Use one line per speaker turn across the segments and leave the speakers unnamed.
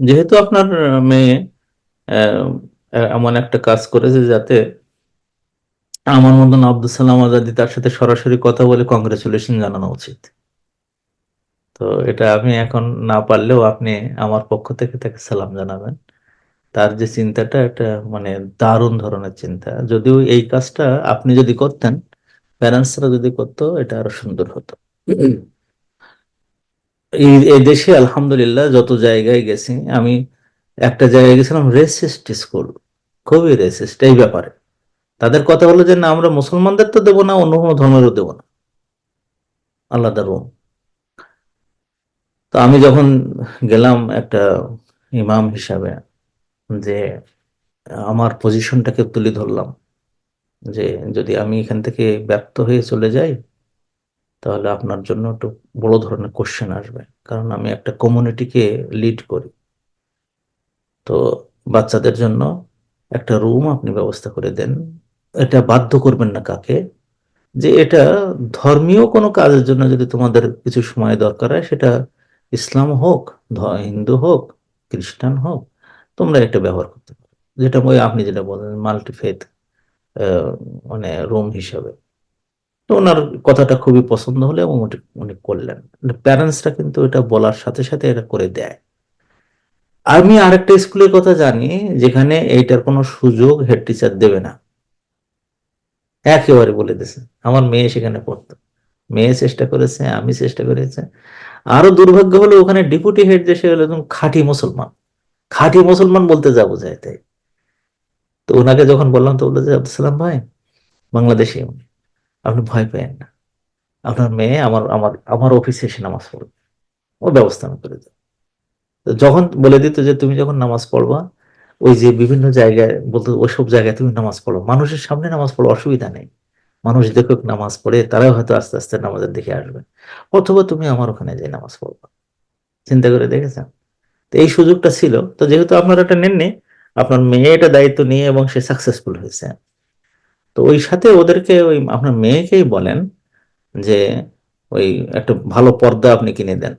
যেহেতু আপনার মেয়ে এমন একটা কাজ করেছে যাতে আমার মতন আব্দুল সালাম আজাদি তার সাথে সরাসরি কথা বলে কংগ্রেচুলেশন জানানো উচিত। তো এটা আমি এখন না পারলেও আপনি আমার পক্ষ থেকে তাকে সালাম জানাবেন। তার যে চিন্তাটা, এটা মানে দারুণ ধরনের চিন্তা। যদিও এই কাজটা আপনি যদি করতেন প্যারেন্টসরা যদি করতো, এটা আরও সুন্দর হতো। এই দেশে আলহামদুলিল্লাহ যত জায়গায় গেছি, আমি একটা জায়গায় গেছিলাম রেসিস্ট স্কুল খুবই রেসিস্ট এই ব্যাপারে। তাদের কথা হলো যে, না, আমরা মুসলমানদের তো দেবো না, অন্য কোনো ধর্মেরও দেবো না। আলাদা রুম তো আমি যখন গেলাম একটা ইমাম হিসাবে, যে আমার পজিশনটাকে তুলে ধরলাম, যে যদি আমি এখান থেকে ব্যর্থ হয়ে চলে যাই তাহলে আপনার জন্য একটু বড় ধরনের কোশ্চেন আসবে। কারণ আমি একটা কমিউনিটিকে লিড করি। তো বাচ্চাদের জন্য একটা রুম আপনি ব্যবস্থা করে দেন। এটা বাধ্য করবেন না কাকে? যে এটা ধর্মীয় কোনো কাজের জন্য যদি তোমাদের কিছু সময় দরকার হয়, সেটা ইসলাম হোক হিন্দু হোক, খ্রিস্টান হোক, তোমরা এটা ব্যবহার করতে পারো। যেটা আপনি যেটা বলেন মাল্টিফেথ মানে রুম হিসাবে। তো ওনার কথাটা খুবই পছন্দ হলে এবং উনি করলেন। প্যারেন্টসরা কিন্তু এটা বলার সাথে সাথে এটা করে দেয়। আমি আরেকটা স্কুলের কথা জানি, যেখানে এইটার কোনো সুযোগ হেড টিচার দেবে না। একেবারে বলে দিয়েছে, আমার মেয়ে সেখানে পড়তো। মেয়ে চেষ্টা করেছে, আমি চেষ্টা করেছে। আরও দুর্ভাগ্য হলো ওখানে ডেপুটি হেড যে সে হলো একদম খাঁটি মুসলমান। খাঁটি মুসলমান বলতে যাব বোঝায় তাই। তো ওনাকে যখন বললাম, তো বলল যে, আব্দুল সালাম ভাই, বাংলাদেশি উনি। আপনি ভয় পেয়েন না। আপনার মেয়ে আমার আমার আমার অফিসে এসে নামাজ পড়বে। ও ব্যবস্থা আমি করে দেবো। যখন বলে দিত যে তুমি যখন নামাজ পড়বা, ওই যে বিভিন্ন জায়গায় বলতো, ওইসব জায়গায় তুমি নামাজ পড়ো। মানুষের সামনে নামাজ পড়ো অসুবিধা নেই। মানুষ দেখুক নামাজ পড়ে, তারাও হয়তো আস্তে আস্তে নামাজের দিকে আসবে। অথবা তুমি আমার ওখানে যাই নামাজ পড়বা। চিন্তা করে দেখেছেন? তো এই সুযোগটা ছিল। তো যেহেতু আপনারা এটা নেননি, আপনার মেয়ে এটা দায়িত্ব নিয়ে এবং সে সাকসেসফুল হয়েছে। তো ওই সাথে ওদেরকে ওই আপনার মেয়েকেই বলেন যে ওই একটা ভালো পর্দা আপনি কিনে দেন।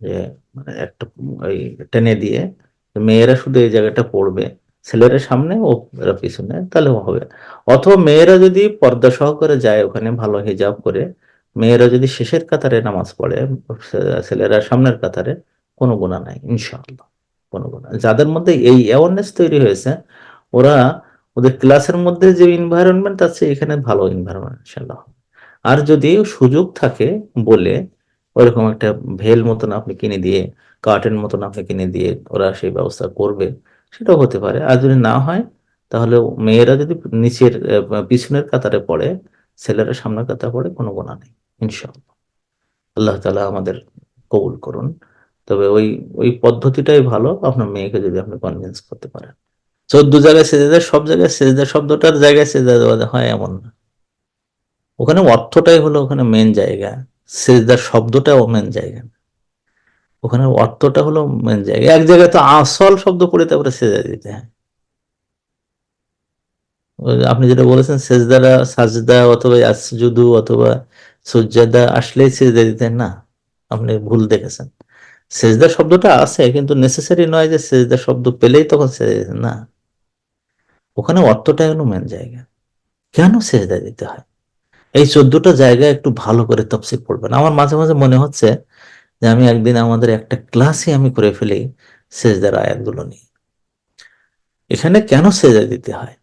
যে মানে একটা ওই টেনে দিয়ে মেয়েরা শুধু এই জায়গাটা পড়বে, ছেলেরা সামনে, ও এরা পিছনে, তাহলে হবে। অথবা মেয়েরা যদি পর্দা সহকারে যায়, ওখানে ভালো হিজাব করে, মেয়েরা যদি শেষের কাতারে নামাজ পড়ে ছেলেরা সামনের কাতারে, কোনো গুণা নাই, ইনশাআল্লাহ, কোনো গুণা যাদের মধ্যে এই অ্যাওয়ারনেস তৈরি হয়েছে, ওরা ওদের ক্লাসের মধ্যে যে এনভায়রনমেন্ট আছে, এখানে ভালো এনভায়রনমেন্ট ইনশাআল্লাহ। আর যদি সুযোগ থাকে বলে, ওরকম একটা ভেল মতন আপনি কিনে দিয়ে কার্টেন মতন আপনি কিনে দিয়ে ওরা সেই ব্যবস্থা করবে, সেটাও হতে পারে। আর যদি না হয়, তাহলে মেয়েরা যদি নিচের পিছনের কাতারে পড়ে, ছেলেরা সামনের কাতারে পড়ে, কোনো গোনা নেই, ইনশাআল্লাহ। আল্লাহ তালা আমাদের কবুল করুন। তবে ওই ওই পদ্ধতিটাই ভালো, আপনার মেয়েকে যদি আপনি কনভিন্স করতে পারেন। চোদ্দ জায়গায় সেজে দেয়, সব জায়গায় সেজে দেয়, শব্দটার জায়গায় সেজে দেওয়া হয় এমন না। ওখানে অর্থটাই হলো ওখানে মেন জায়গা। সেজদার শব্দটাও মেন জায়গা। ওখানে অর্থটা হলো মেন জায়গা। এক জায়গায় তো আসল শব্দ পড়ে তারপরে সেজা দিতে হয়। আপনি যেটা বলেছেন, সেজদারা সাজদা অথবা আসজুদু অথবা সুজাদা আসলেই সেজদা দিতে হয়। না, আপনি ভুল দেখেছেন। সেজদা শব্দটা আছে, কিন্তু নেসেসারি নয় যে সেজদা শব্দ পেলেই তখন সেজদা না ওখানে অর্থটাই হলো মেন জায়গা। কেন সেজদা দিতে হয়? এই চোদ্দটা জায়গায় একটু ভালো করে তফসিল পড়বেন। আমার মাঝে মাঝে মনে হচ্ছে যে আমি একদিন আমাদের একটা ক্লাসে আমি করে ফেলি সেজদার আয়াতগুলো নিয়ে এখানে কেন সেজদা দিতে হয়?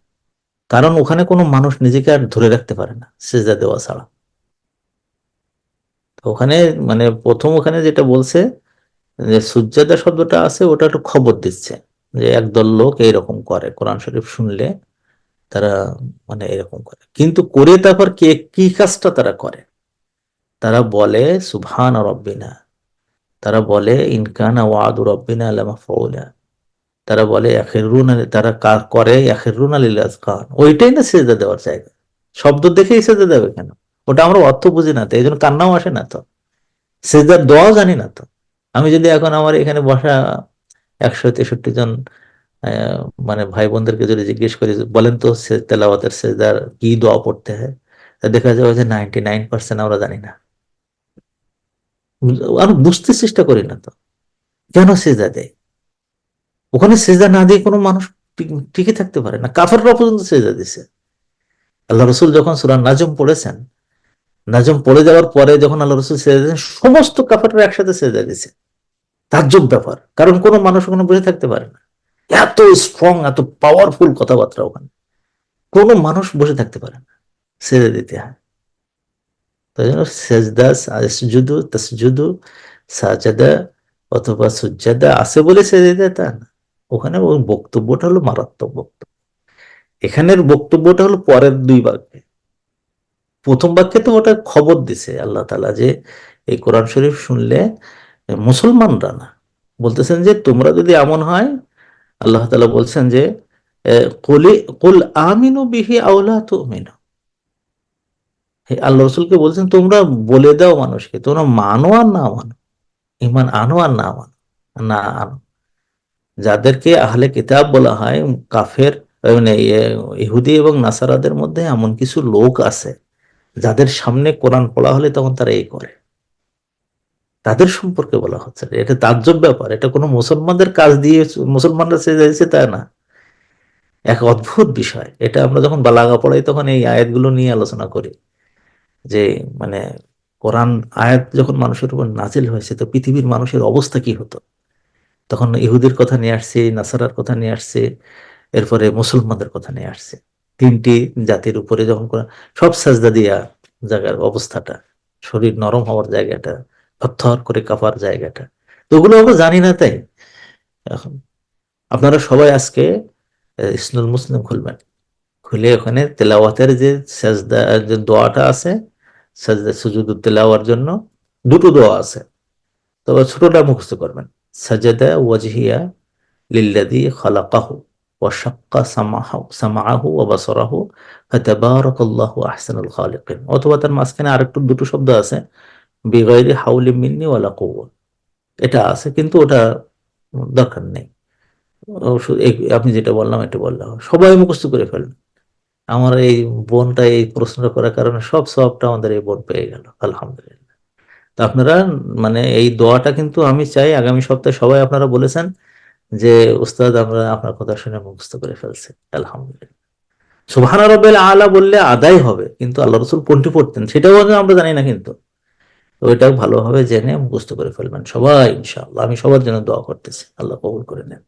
কারণ ওখানে কোনো মানুষ নিজেকে আর ধরে রাখতে পারে না সেজদা দেওয়া ছাড়া। ওখানে মানে প্রথম ওখানে যেটা বলছে যে সুজাদা শব্দটা আছে, ওটা একটু খবর দিচ্ছে। যে একদল লোক এইরকম করে। কোরআন শরীফ শুনলে তারা মানে এরকম করে। কিন্তু করে তারপর কে, কি কাজটা তারা করে? তারা বলে, সুবহান রব্বিনা। তারা বলে ইনকানা ওয়াদু রব্বিনা লামা ফাউলা তারা বলে আলি- তারা কার করে? আখিরুন আলিল আজকান ওইটাই না সেজদা দেওয়ার জায়গা? শব্দ দেখেই সেজদা দেবে কেন? ওটা আমরা অর্থ বুঝি না তো এই জন্য কান্নাও আসে না তো। সেজদার দোয়াও জানি না তো। আমি যদি এখন আমার এখানে বসা একশো তেষট্টি জন মানে ভাই বোনদেরকে যদি জিজ্ঞেস করি, বলেন তো তেলাওয়াতের সেজদার কি দোয়া পড়তে হয়, তা দেখা যাবে যে নাইনটি নাইন পার্সেন্ট আমরা জানি না। আমরা বুঝতে চেষ্টা করি না তো। কেন সেজদা দেয়? ওখানে সেজদা না দিয়ে কোনো মানুষ টিকে থাকতে পারে না। কাফাররা পর্যন্ত সেজদা দিছে। আল্লাহ রসুল যখন সুরা নাজম পড়েছেন, নাজম পড়ে যাওয়ার পরে যখন আল্লাহ রসুল সেজা দিয়েছেন, সমস্ত কাফাররা একসাথে সেজা দিছে তাজ্জব ব্যাপার। কারণ কোনো মানুষ ওখানে বসে থাকতে পারে না। এত স্ট্রং এত পাওয়ারফুল কথাবার্তা ওখানে। কোনো মানুষ বসে থাকতে পারে না। সেজদা দিতে হয়। তাই জন্য সেজদা, সুজুদু, তসজুদু, সাজাদা অথবা সুজাদা বলে সেজদা দেয় তা না। ওখানে ওই বক্তব্যটা হলো মারাত্মক বক্তব্য। এখানের বক্তব্যটা হলো পরের দুই বাক্যে। প্রথম বাক্যে তো ওটা খবর দিছে আল্লাহ তালা যে, এই কোরআন শরীফ শুনলে মুসলমানরা না। বলতেছেন যে তোমরা যদি এমন হয় আল্লাহ তালা বলছেন যে কুলি কুল আমিনু বিহি আওলা তুমিনু। হে আল্লাহ রসুলকে বলছেন তোমরা বলে দাও মানুষকে তোমরা মানো আর না মানো। ইমান আনো আর না মানো না আনো। যাদেরকে আহলে কিতাব বলা হয় কাফের মানে ইয়ে, ইহুদি এবং নাসারাদের মধ্যে এমন কিছু লোক আছে যাদের সামনে কোরআন পড়া হলে তখন তারা এই করে। তাদের সম্পর্কে বলা হচ্ছে এটা তাজ্জব ব্যাপার, এটা কোনো মুসলমানদের কাজ দিয়ে মুসলমানরা সে যাইছে তা না। এক অদ্ভুত বিষয়। এটা আমরা যখন বালাগা পড়াই তখন এই আয়াতগুলো নিয়ে আলোচনা করি। যে মানে কোরআন আয়াত যখন মানুষের উপর নাজিল হয়েছে, তো পৃথিবীর মানুষের অবস্থা কি হতো? তখন ইহুদির কথা নিয়ে আসছে, নাসারার কথা নিয়ে আসছে, এরপরে মুসলমানদের কথা নিয়ে আসছে। তিনটি জাতির উপরে যখন সব সাজদা দিয়া জায়গার অবস্থাটা, শরীর নরম হওয়ার জায়গাটা থর করে কাঁপার জায়গাটা। তো ওগুলো আমরা জানি না তাই। এখন আপনারা সবাই আজকে ইসনুল মুসলিম খুলবেন। খুলে ওখানে তেলাওয়াতের যে যে দোয়াটা আছে, সাজদা সুজুদ তেলাওয়ার জন্য দুটো দোয়া আছে। তবে ছোটটা মুখস্থ করবেন। সাজাদা ওয়াজহিয়া লিল্লাযী খালাকাহু শাক্কা সামাহু সামাআহু ওয়া বাসারাহু ফাতাবারাকাল্লাহু আহসানুল খালিকিন। অথবা তার মাঝখানে আরেকটু দুটো শব্দ আছে। বিগাইরি হাউলি মিন্নি ওয়ালা কুওয়া এটা আছে, কিন্তু ওটা দরকার নেই। আপনি যেটা বললাম, এটা বললাম সবাই মুখস্থ করে ফেলেন। আমার এই বোনটা এই প্রশ্নটা করার কারণে সব সবটা আমাদের এই বোন পেয়ে গেল, আলহামদুলিল্লাহ। তো আপনারা মানে এই দোয়াটা কিন্তু আমি চাই, আগামী সপ্তাহে সবাই আপনারা বলেছেন যে, উস্তাদ, আমরা আপনার কথা শুনে মুখস্থ করে ফেলছি, আলহামদুলিল্লাহ। সুবহান রব্বিল আলা বললে আদায় হবে, কিন্তু আল্লাহ রসুল কোনটি পড়তেন, সেটাও আমরা জানি না কিন্তু। তো ওইটাও ভালোভাবে জেনে মুখস্থ করে ফেলবেন সবাই ইনশাল্লাহ আমি সবার জন্য দোয়া করতেছি। আল্লাহ কবুল করে নেন।